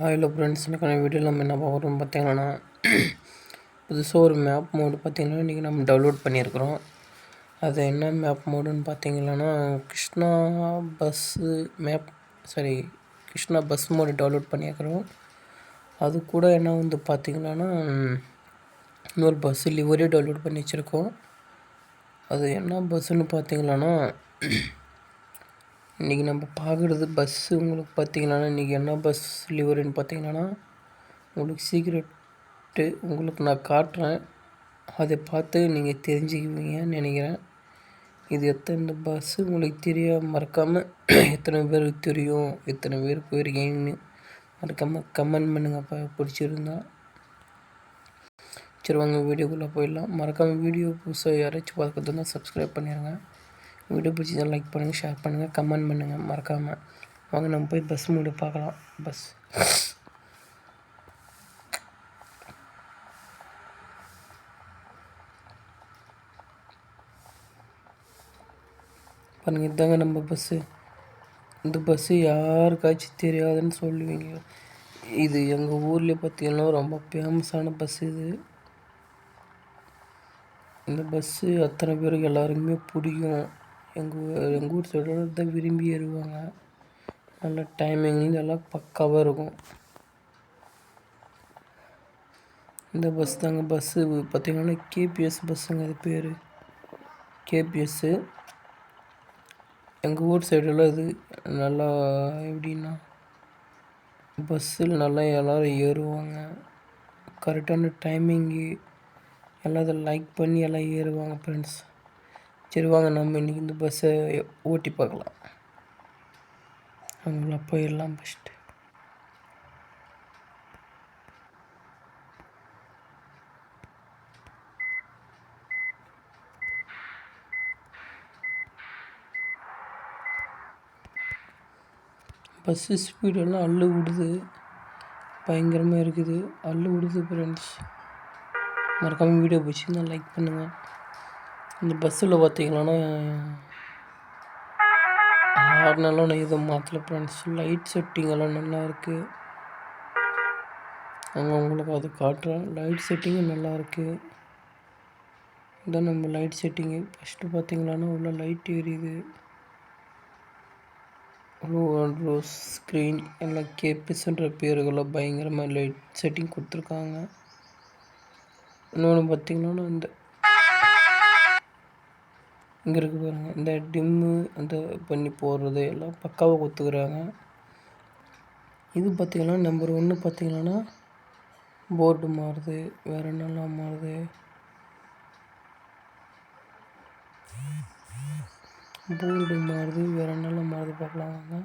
Hello friends எனக்கான வீடியோவில் நம்ம என்ன பார்க்குறோம் பார்த்தீங்கன்னா புதுசாக ஒரு மேப் மோடு பார்த்தீங்கன்னா இன்றைக்கி நம்ம டவுன்லோட் பண்ணியிருக்கிறோம். அது என்ன மேப் மோடுன்னு பார்த்தீங்கன்னா Krishna bus map sorry Krishna bus mod download பண்ணியிருக்கிறோம். அது கூட என்ன வந்து பார்த்திங்கன்னா இன்னொரு பஸ்ஸு லிவரே டவுன்லோட் பண்ணி வச்சுருக்கோம். அது என்ன பஸ்ஸுன்னு பார்த்தீங்கன்னா இன்றைக்கி நம்ம பார்க்குறது பஸ்ஸு உங்களுக்கு பார்த்தீங்கன்னா இன்றைக்கி என்ன பஸ் லிவருன்னு பார்த்தீங்கன்னா உங்களுக்கு சீக்கிரட்டு உங்களுக்கு நான் காட்டுறேன். அதை பார்த்து நீங்கள் தெரிஞ்சுக்குவீங்கன்னு நினைக்கிறேன். இது எத்தனை பஸ்ஸு உங்களுக்கு தெரிய மறக்காமல் எத்தனை பேருக்கு தெரியும் எத்தனை பேர் போயிருக்கீங்கன்னு மறக்காமல் கமெண்ட் பண்ணுங்கப்பா பிடிச்சிருந்தா. சரி வாங்க வீடியோக்குள்ளே போயிடலாம். மறக்காமல் வீடியோ புதுசாக யாராச்சும் பார்க்கறதுனா சப்ஸ்கிரைப் பண்ணிடுங்க வீடியோ பிடிச்சதா லைக் பண்ணுங்கள் ஷேர் பண்ணுங்கள் கமெண்ட் பண்ணுங்கள் மறக்காமல் வாங்க நம்ம போய் பஸ் மூடி பார்க்கலாம். பஸ் பாருங்கள் இதாங்க நம்ம பஸ்ஸு இந்த பஸ்ஸு யாருக்காச்சும் தெரியாதுன்னு சொல்லுவீங்க இது எங்கள் ஊரில் பார்த்தீங்கன்னா ரொம்ப ஃபேமஸான பஸ் இது. இந்த பஸ்ஸு அத்தனை பேருக்கு எல்லாருக்குமே பிடிக்கும். எங்கள் எங்கள் ஊர் சைடோட தான் விரும்பி ஏறுவாங்க. நல்ல டைமிங் இதெல்லாம் பக்காவாக இருக்கும். இந்த பஸ் தாங்க பஸ்ஸு பார்த்திங்கன்னா கேபிஎஸ் பஸ்ஸுங்க அது பேர். கேபிஎஸ்ஸு எங்கள் ஊர் சைடெல்லாம் இது நல்லா எப்படின்னா பஸ்ஸில் நல்லா எல்லோரும் ஏறுவாங்க. கரெக்டான டைமிங்கு எல்லாம் அதை லைக் பண்ணி எல்லாம் ஏறுவாங்க ஃப்ரெண்ட்ஸ் சரி வாங்க நம்ம இன்றைக்கி இந்த பஸ்ஸை ஓட்டி பார்க்கலாம். அவங்கள போயிடலாம் ஃபஸ்ட்டு பஸ்ஸு ஸ்பீடெல்லாம் அள்ளு விடுது. பயங்கரமாக இருக்குது. அள்ளு விடுது ஃப்ரெண்ட்ஸ் மறக்காமல் வீடியோ பிடிச்சிருந்தா லைக் பண்ணுங்கள் இந்த பஸ்ஸில் பார்த்தீங்கன்னா ஹார்னெல்லாம் நான் எதுவும் மாற்றல ஃப்ரெண்ட்ஸ் லைட் செட்டிங் எல்லாம் நல்லா இருக்குது அங்கே உங்களுக்கு அது காட்டுறேன். லைட் செட்டிங்கும் நல்லா இருக்குது இதான் நம்ம லைட் செட்டிங்கு ஃபஸ்ட்டு பார்த்தீங்களான்னா உள்ள லைட் எரியுது. ரோஸ் ஸ்க்ரீன் எல்லாம் கேபிஸ்ன்ற பேருகள்லாம் பயங்கரமாக லைட் செட்டிங் கொடுத்துருக்காங்க. இன்னொன்று பார்த்தீங்கன்னா இந்த இங்கே இருக்குது பாருங்கள் இந்த டிம்மு அந்த பண்ணி போடுறது எல்லாம் பக்காவாக ஒத்துக்கிறாங்க. இது பார்த்திங்கன்னா நம்பர் ஒன்று பார்த்திங்கன்னா போர்டு மாறுது. வேறு என்னெல்லாம் மாறுது? போர்டு மாறுது. வேறு என்னெல்லாம் மாறுது பார்க்கலாம் வாங்க.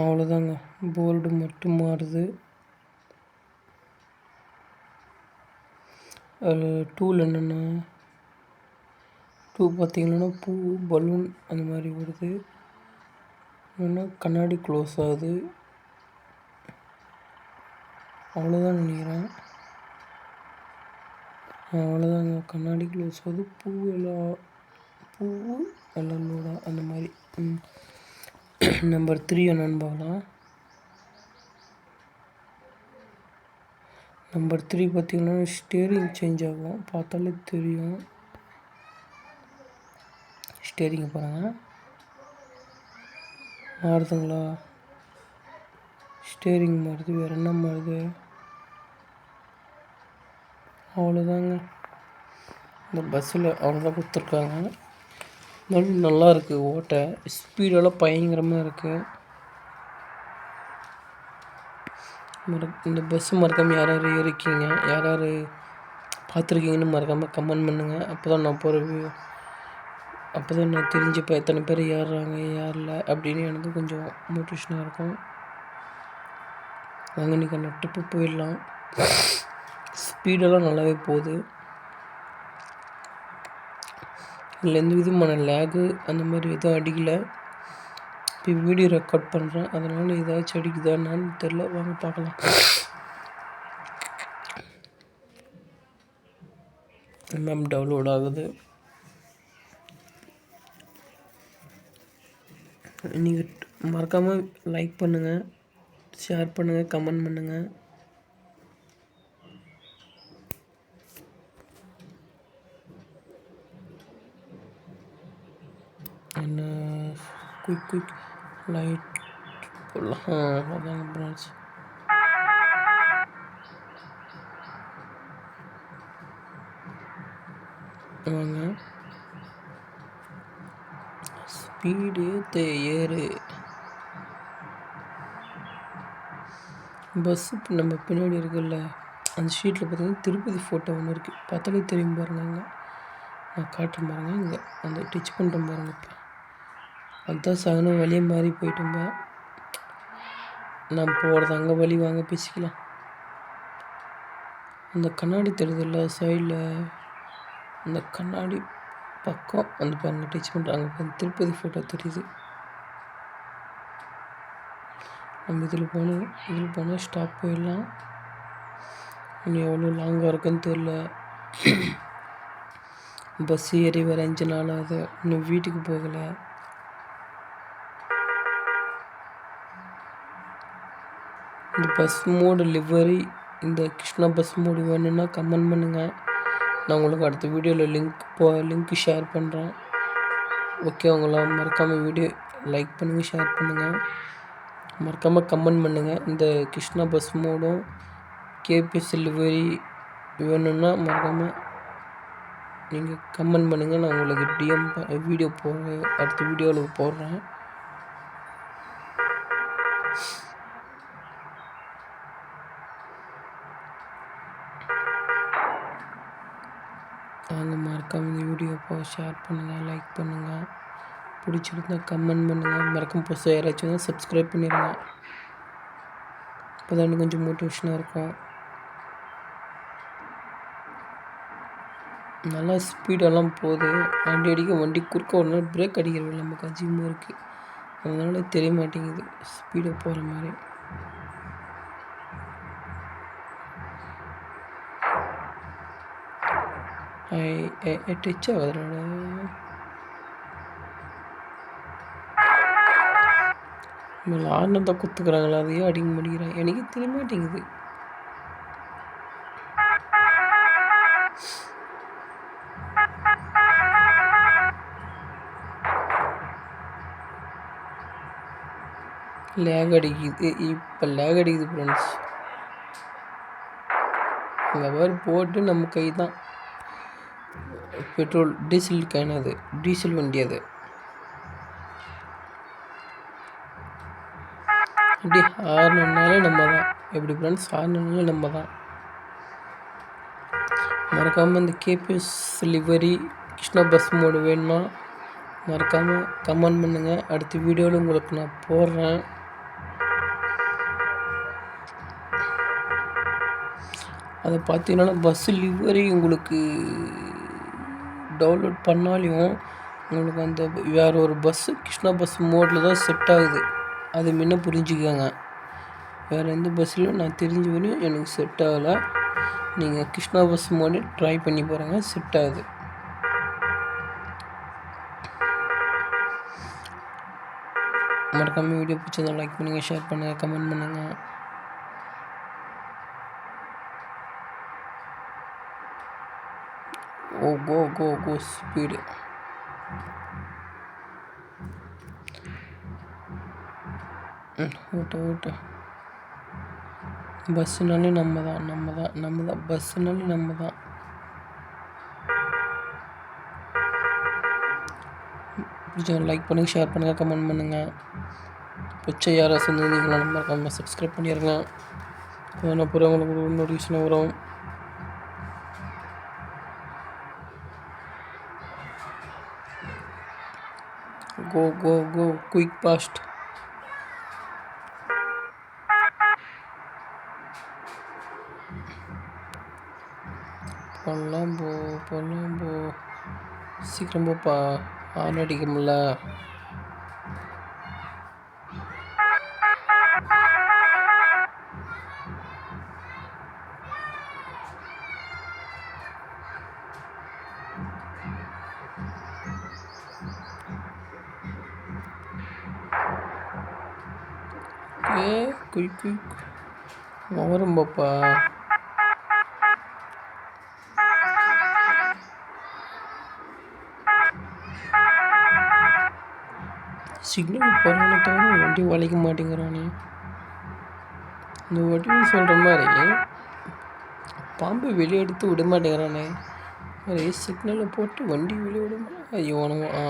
அவ்வளோதாங்க போர்டு மட்டும் மாறுது. அதில் டூவில் என்னென்னா? டூ பார்த்திங்கன்னா பூ பலூன் அந்த மாதிரி வருது. இன்னொன்று கண்ணாடி க்ளோஸ் ஆகுது. அவ்வளோதான் நினைக்கிறேன். அவ்வளோதாங்க கண்ணாடி க்ளோஸ் ஆகுது. பூ எல்லாம் பூ எல்லாம் லோடா அந்த மாதிரி. நம்பர் த்ரீ என்னென்னு பார்க்கலாம். நம்பர் த்ரீ பார்த்திங்கன்னா ஸ்டேரிங் சேஞ்ச் ஆகும். பார்த்தாலே தெரியும். ஸ்டேரிங் பாருங்கள் மாறுதுங்களா? ஸ்டேரிங் மாறுது வேறு என்ன மாறுது? அவ்வளோதாங்க இந்த பஸ்ஸில் அவ்வளோதான் கொடுத்துருக்காங்க. நல்லா இருக்குது ஓட்ட. ஸ்பீடெல்லாம் பயங்கரமாக இருக்குது இந்த பஸ்ஸு மறக்காமல் யார் யார் ஏறிக்கீங்க யார் யார் பார்த்துருக்கீங்கன்னு மறக்காமல் கமெண்ட் பண்ணுங்கள் அப்போ தான் நான் போகிற அப்போ தான் நான் தெரிஞ்சுப்பேன் எத்தனை பேர் ஏறுறாங்க ஏறல அப்படின்னு எனக்கு கொஞ்சம் மோட்டிவேஷனாக இருக்கும். அங்கே இன்றைக்கி அந்த ட்ரிப்பு போயிடலாம். ஸ்பீடெல்லாம் நல்லாவே போகுது. இதில் எந்த விதமான லேகு அந்த மாதிரி எதுவும் அடிக்கலை. இப்போ வீடியோ ரெக்கார்ட் பண்ணுறேன் அதனால் ஏதாச்சும் அடிக்குதான்னு தெரில வாங்க பார்க்கலாம். மேம் டவுன்லோட் ஆகுது. நீங்கள் மறக்காமல் லைக் பண்ணுங்கள் ஷேர் பண்ணுங்கள் கமெண்ட் பண்ணுங்கள் என்ன? குயிக் குயிக் லைட் போடலாம் அதாங்க ஃப்ரெண்ட்ஸ் வாங்க ஸ்பீடு ஏறு பஸ்ஸு நம்ம பின்னாடி இருக்குல்ல அந்த ஷீட்டில் பார்த்தீங்கன்னா திருப்பதி ஃபோட்டோ ஒன்று இருக்குது பார்த்தாலே தெரியும் பாருங்க நான் காட்டுறேன் பாருங்க இங்கே அந்த டிச் பண்ணுறேன் பாருங்க இப்போ அதுதான் சகனம் வழியே மாறி போயிட்டோம்பா. நான் போகிறது அங்கே வழி வாங்க பேசிக்கலாம். அந்த கண்ணாடி தெரியுதுல்ல சைடில் அந்த கண்ணாடி பக்கம் அந்த பாருங்க டச் பண்ணுறாங்க பாருங்க திருப்பதி ஃபோட்டோ தெரியுது. நம்ம இதில் போனோம் இதில் போனால் ஸ்டாப் போயிடலாம். இன்னும் எவ்வளோ லாங்காக இருக்குன்னு தெரில பஸ் ஏறி வர அஞ்சு நாள் ஆகுது. இன்னும் வீட்டுக்கு போகலை. இந்த பஸ் மோடு லிவரி இந்த கிருஷ்ணா பஸ் மோடு வேணும்னா கமெண்ட் பண்ணுங்கள் நான் உங்களுக்கு அடுத்த வீடியோவில் லிங்க் போ லிங்க் ஷேர் பண்ணுறேன் ஓகே உங்களாம் மறக்காமல் வீடியோ லைக் பண்ணுங்கள் ஷேர் பண்ணுங்கள் மறக்காமல் கமெண்ட் பண்ணுங்கள் இந்த கிருஷ்ணா பஸ் மோடும் கேபிஎஸ் டெலிவரி வேணும்னா மறக்காமல் நீங்கள் கமெண்ட் பண்ணுங்கள் நான் உங்களுக்கு டிஎம் வீடியோ போடுறேன் அடுத்த வீடியோவில் போடுறேன். மறக்காமல் இந்த வீடியோவை ஷேர் பண்ணுங்கள் லைக் பண்ணுங்கள் பிடிச்சிருந்தா கமெண்ட் பண்ணுங்கள் மறக்காம புதுசாக யாராச்சும் தான் சப்ஸ்கிரைப் பண்ணிடுங்க அப்போ தான் கொஞ்சம் மோட்டிவேஷனாக இருக்கும். நல்லா ஸ்பீடெல்லாம் போகுது. வண்டி அடிக்க வண்டி குறுக்க ஒரு நாள் பிரேக் அடிக்கிறது நமக்கு அஜீவமாக இருக்குது அதனால தெரிய மாட்டேங்குது. ஸ்பீடாக போகிற மாதிரி. டச் ஆகுதுடா மேலே குத்துக்கிறாங்களா அதையே அடிக்க முடிகிறேன் எனக்கு தெரிய மாட்டேங்குது லேக் அடிக்குது இப்போ லேக் அடிக்குது ஃப்ரெண்ட்ஸ் இந்த மாதிரி போட்டு நம்ம கை தான் பெட்ரோல் டீசல் கேன் அது டீசல் வண்டி அது இப்படி ஆறுனாலே நம்ம தான் எப்படி ஃப்ரெண்ட்ஸ் ஆறுனாலே நம்ம தான் மறக்காமல் இந்த KBS livery Krishna bus mod வேணுமா? மறக்காமல் கமெண்ட் பண்ணுங்கள் அடுத்த வீடியோவில் உங்களுக்கு நான் போடுறேன். அதை பார்த்தீங்கன்னா பஸ் லிவரி உங்களுக்கு டவுன்லோட் பண்ணாலையும் உங்களுக்கு அந்த வேறு ஒரு பஸ்ஸு கிருஷ்ணா பஸ் மோடில் தான் செட் ஆகுது. அது முன்ன புரிஞ்சுக்கோங்க. வேறு எந்த பஸ்லையும் நான் தெரிஞ்ச வரையும் எனக்கு செட் ஆகலை. நீங்கள் கிருஷ்ணா பஸ் மோடு ட்ரை பண்ணி பாருங்கள் செட் ஆகுது. மறக்காமல் வீடியோ பிடிச்சதை லைக் பண்ணுங்கள் ஷேர் பண்ணுங்கள் கமெண்ட் பண்ணுங்கள் ஓ கோ கோ கோ ஸ்பீடு ஓட்டு ஓட்டு பஸ்ஸுனாலே நம்ம தான் நம்ம தான் நம்ம தான் பஸ்ஸுனாலே நம்ம தான் பிடிச்ச லைக் பண்ணுங்கள் ஷேர் பண்ணுங்கள் கமெண்ட் பண்ணுங்கள் பிடிச்ச யாராவது செஞ்சுருந்தீங்களா மறக்காமல் சப்ஸ்கிரைப் பண்ணிடுங்க அதனால் அப்புறம் உங்களுக்கு நோட்டிஃபிகேஷன் வரும். Go go go quick fast பொண்ணாம்போ போ போ. சீக்கிரம் போப்பா. ஆன் அடிக்க குயிக் குயிக் வரும் பாப்பா சிக்னல் போகிறானே தவிர வண்டி வளைக்க மாட்டேங்கிறானே. இந்த வட்டி சொல்கிற மாதிரி பாம்பு வெளியே எடுத்து விட மாட்டேங்கிறானே. மாதிரி சிக்னலை போட்டு வண்டி வெளியே விட ஐயோ ஆ.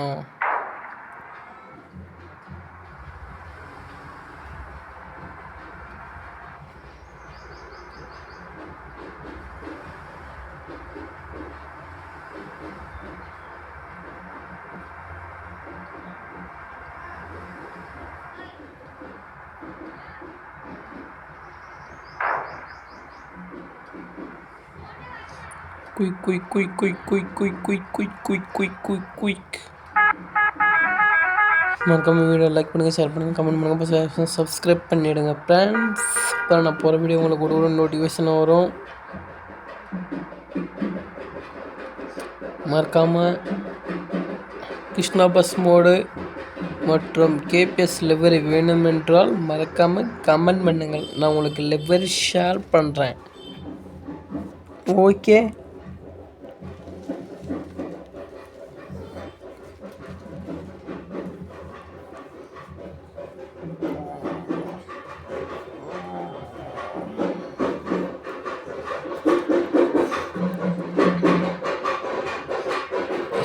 Quick quick quick quick quick quick quick quick quick quick quick quick மறக்காம வீடியோ லைக் பண்ணுங்கள் ஷேர் பண்ணுங்கள் கமெண்ட் பண்ணுங்கள் சப்ஸ்கிரைப் பண்ணிவிடுங்க ஃப்ரெண்ட்ஸ் இப்போ நான் போகிற வீடியோ உங்களுக்கு ஒரு நோட்டிஃபிகேஷன் வரும் மறக்காமல் கிருஷ்ணா பஸ் மோடு மற்றும் கேபிஎஸ் லெவரி வேணுமென்றால் மறக்காமல் கமெண்ட் பண்ணுங்கள் நான் உங்களுக்கு லெவரி ஷேர் பண்ணுறேன் ஓகே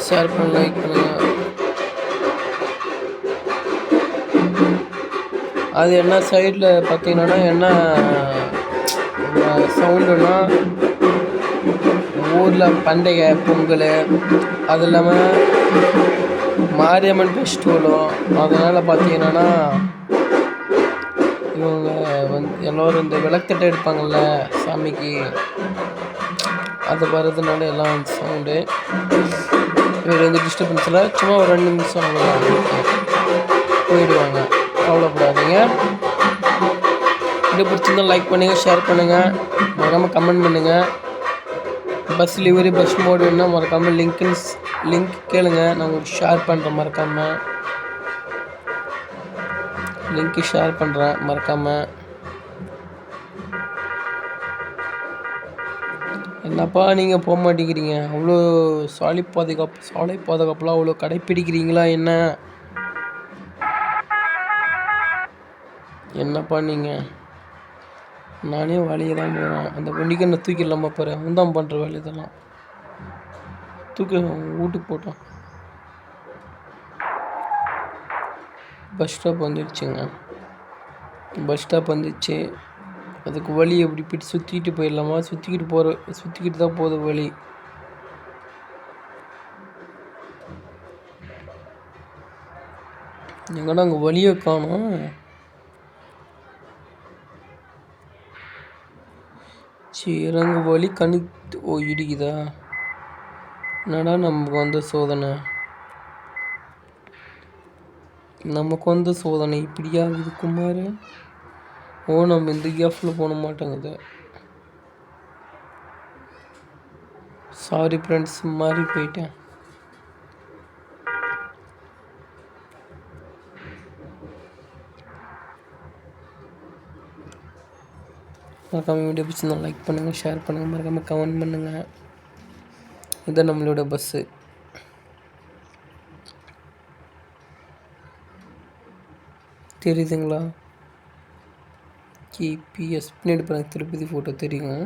ஷேர் பண்ணி லைக் பண்ணுங்கள் அது என்ன சைடில் பார்த்தீங்கன்னா என்ன சவுண்டுன்னா ஊரில் பண்டிகை பொங்கல் அது இல்லாமல் மாரியம்மன் ஃபெஸ்டிவலும் அதனால் பார்த்தீங்கன்னா இவங்க வந்து எல்லோரும் இந்த விளக்கட்டை எடுப்பாங்கள்ல சாமிக்கு அது வர்றதுனால எல்லாம் சவுண்டு இவர் வந்து டிஸ்டர்பன்ஸ் இல்லை சும்மா ஒரு ரெண்டு நிமிஷம் போயிடுவாங்க. கவலைப்படாதீங்க. இது பிடிச்சிருந்தா லைக் பண்ணுங்கள் ஷேர் பண்ணுங்கள் மறக்காமல் கமெண்ட் பண்ணுங்கள் பஸ் டெலிவரி பஸ் மோடு வேணுன்னா மறக்காமல் லிங்க்னு லிங்க் கேளுங்க. நான் உங்களுக்கு ஷேர் பண்ணுறேன் மறக்காமல் லிங்க்கு ஷேர் பண்ணுறேன் மறக்காமல் என்னப்பா நீங்கள் போக மாட்டேங்கிறீங்க? அவ்வளோ சாலை பாதுகாப்பு சாலை பாதுகாப்புலாம் அவ்வளோ கடைப்பிடிக்கிறீங்களா என்ன? என்னப்பா நீங்கள் நானே வேலையை தான் போகிறேன் அந்த வண்டிக்கு என்ன தூக்கிடலாமா போகிறேன் அவன் தான் பண்ணுற வேலை இதெல்லாம். தூக்கி வீட்டுக்கு போட்டான். பஸ் ஸ்டாப் வந்துடுச்சுங்க பஸ் ஸ்டாப் வந்துடுச்சு அதுக்கு வழி எப்படி பிடி சுற்றிட்டு போயிடலாமா? சுற்றிக்கிட்டு போகிற சுற்றிக்கிட்டு தான் போகுது வழி எங்கடா அங்கே வழியை காணும்? சரி அங்கே வழி கணி ஓ இடிக்குதா? என்னடா நமக்கு வந்த சோதனை? நமக்கு வந்த சோதனை இப்படியா இது குமார்? ஓ நம்ம இந்த கேஃபில் போன மாட்டேங்குது சாரி ஃப்ரெண்ட்ஸ் மாறி போயிட்டேன். மறக்காமல் வீடியோ பிடிச்சிருந்தா லைக் பண்ணுங்கள் ஷேர் பண்ணுங்கள் மறக்காமல் கமெண்ட் பண்ணுங்கள் இதுதான் நம்மளோட பஸ்ஸு தெரியுதுங்களா? கேபிஎஸ் பின்னாடி பாருங்க திருப்பதி ஃபோட்டோ தெரியும்.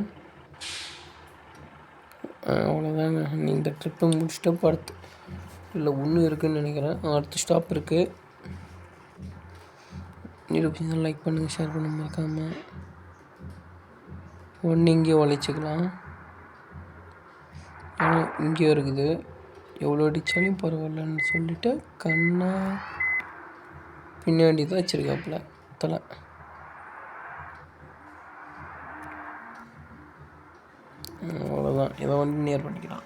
அவ்வளோதாங்க நீ இந்த ட்ரிப்பை முடிச்சுட்டு அடுத்து இல்லை ஒன்று இருக்குதுன்னு நினைக்கிறேன். அடுத்த ஸ்டாப் இருக்குது இருபத்தி லைக் பண்ணுங்கள் ஷேர் பண்ண மறக்காமல் ஒன்று இங்கே உழைச்சிக்கலாம். இங்கேயும் இருக்குது. எவ்வளோ அடித்தாலும் பரவாயில்லன்னு சொல்லிவிட்டு கண்ணா பின்னாடி தான் வச்சுருக்காப்புல தலை. அவ்வளோதான் இதை வந்து நேர் பண்ணிக்கலாம்.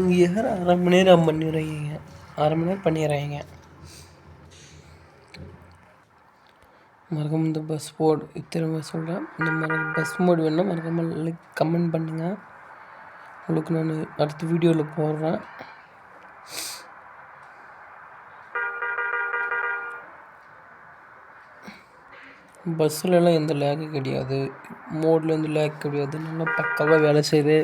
இங்கே யார் அரை மணி நேரம் பண்ணிடுறீங்க அரை மணி நேரம் பண்ணிடுறாங்க மறக்காம இந்த பஸ் போர்டு இத்தனை சொல்கிறேன் இந்த மாதிரி பஸ் மோடு வேணால் மறக்காமல் லைக் கமெண்ட் பண்ணுங்கள் உங்களுக்கு நான் அடுத்த வீடியோவில் போடுறேன். பஸ்ஸுலலாம் எந்த லேக்கும் கிடையாது. மோட்ல எந்த லேக் கிடையாது. நல்லா பக்காவாக வேலை செய்யுது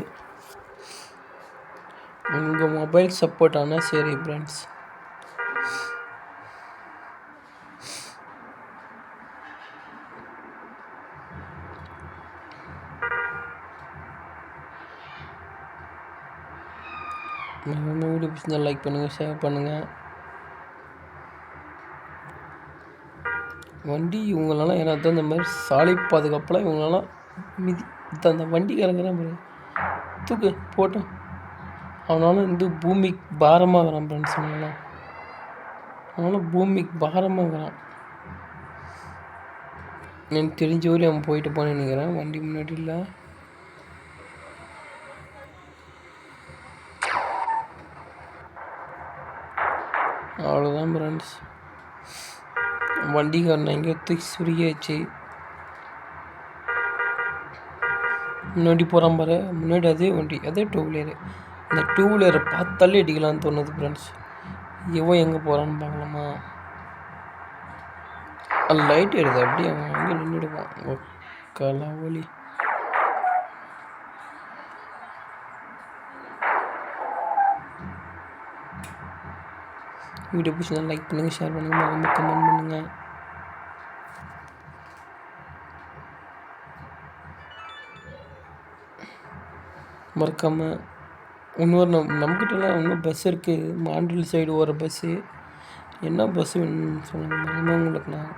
உங்கள் மொபைல் சப்போர்ட் ஆனால் சரி ஃப்ரெண்ட்ஸ் நம்ம வீடியோ பிடிச்சிருந்தா லைக் பண்ணுங்கள் ஷேர் பண்ணுங்கள் வண்டி இவங்களெல்லாம் ஏன்னா தகுந்த மாதிரி சாலை பாதுகாப்பெல்லாம் இவங்களெல்லாம் மிதி தகுந்த வண்டிக்காரங்க தான் பாரு. தூக்கு போட்டோம். அவனால வந்து பூமிக்கு பாரமாக வரான் ஃப்ரெண்ட்ஸ் அவனெல்லாம் அவனால பூமிக்கு பாரமாகிறான். எனக்கு தெரிஞ்ச வரையும் அவன் போயிட்டு போனேன்னு நினைக்கிறேன். வண்டி முன்னாடி இல்லை. அவ்வளோதான் ஃப்ரெண்ட்ஸ் வண்டிகாரன் எங்கேயோ தூக்கி சுருகியாச்சு. முன்னாடி போகிறான் பாரு. முன்னாடி அதே வண்டி அதே டூ வீலரு இந்த டூ வீலரை பார்த்தாலே அடிக்கலாம்னு தோணுது ஃப்ரெண்ட்ஸ் இவன் எங்கே போகிறான்னு பார்க்கலாமா? லைட் எடுது அப்படியே அவன் அங்கே நின்றுடுவான் கலவலி. வீடியோ பிடிச்சா லைக் பண்ணுங்கள் ஷேர் பண்ணுங்கள் மறக்காம கமெண்ட் பண்ணுங்கள் மறக்காமல் இன்னொரு நம் நம்மக்கிட்டலாம் இன்னும் பஸ் இருக்குது மாண்டில் சைடு ஓர பஸ்ஸு என்ன பஸ்ஸு வேணும்னு சொல்லுங்கள் உங்களுக்கு நான்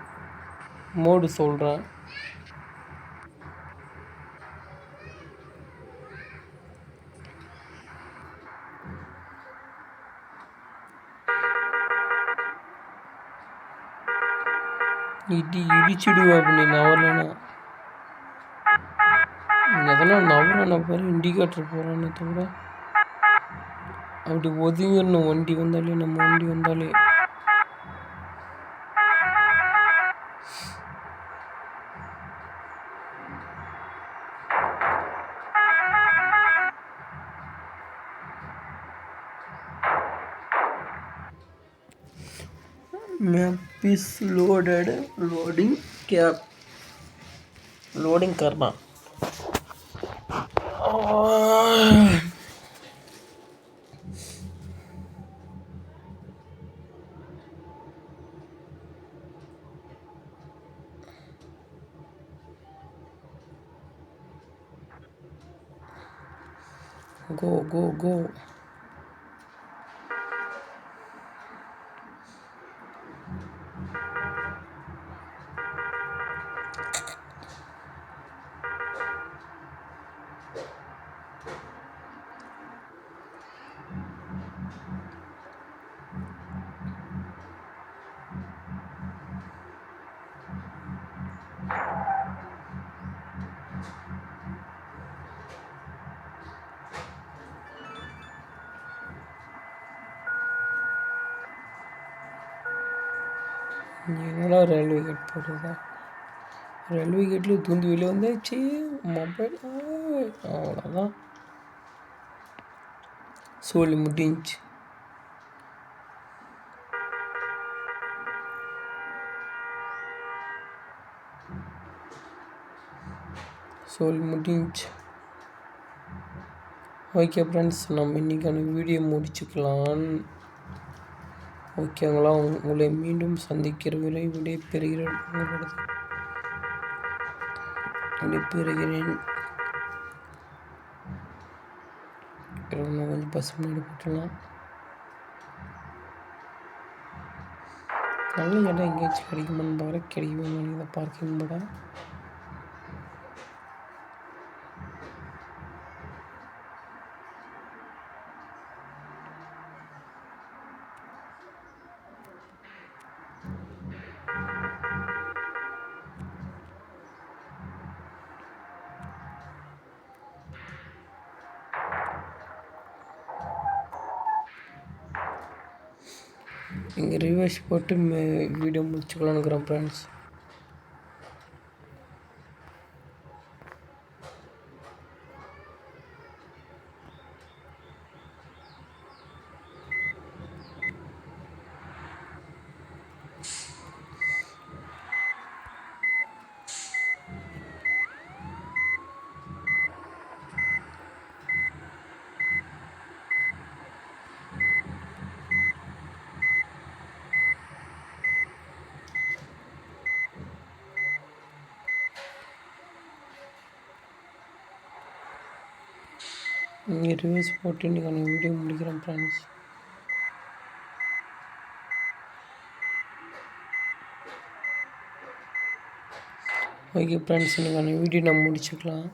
மோடு சொல்கிறேன் இடி இடிச்சிடுவா அப்படி நவரலன்னா அதெல்லாம் நவரான பாரு இண்டிகேட்டர் போகிறானே தவிர. அப்படி ஒதுங்கிடணும் வண்டி வந்தாலே நம்ம வண்டி வந்தாலே. इस लोडेड लोडिंग क्या? लोडिंग करना। गो गो गो என்னடா ரயில்வே கேட் போடுறதா ரயில்வே கேட்டில் தூந்து வெளியே வந்தாச்சு. மொபைல் அவ்வளோதான் சோழி முடிஞ்சு சோழி முடிஞ்சு ஓகே ஃப்ரெண்ட்ஸ் நம்ம இன்றைக்கான வீடியோ முடிச்சுக்கலான்னு ஓகேங்களா உங்களை மீண்டும் சந்திக்கிற விரை விடைபெறுகிறேன் விடைபெறுகிறேன் கொஞ்சம் பஸ் முன்னாடி போட்டலாம் நல்ல இடம் எங்கேயாச்சும் கிடைக்குமான்னு பார்க்குறேன் கிடைக்குமா பார்க்கிங் போட இங்கே ரிவர்ஸ் போட்டு வீடியோ முடிச்சுக்கலான்னுக்குறேன் ஃப்ரெண்ட்ஸ் இங்கே ரிவ்யூஸ் போட்டு இன்றைக்கான வீடியோ முடிக்கிறேன் ஃப்ரெண்ட்ஸ் ஓகே ஃப்ரெண்ட்ஸ் இன்றைக்கான வீடியோ நம்ம முடிச்சுக்கலாம்.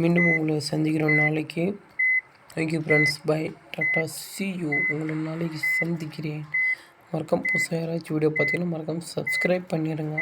மீண்டும் உங்களை சந்திக்கிறோம் நாளைக்கு. Okay friends bye tata see you உங்களை நாளைக்கு சந்திக்கிறேன். மறக்காம புதுசாக யாராச்சும் வீடியோ பார்த்தீங்கன்னா மறக்காம சப்ஸ்கிரைப் பண்ணிடுங்க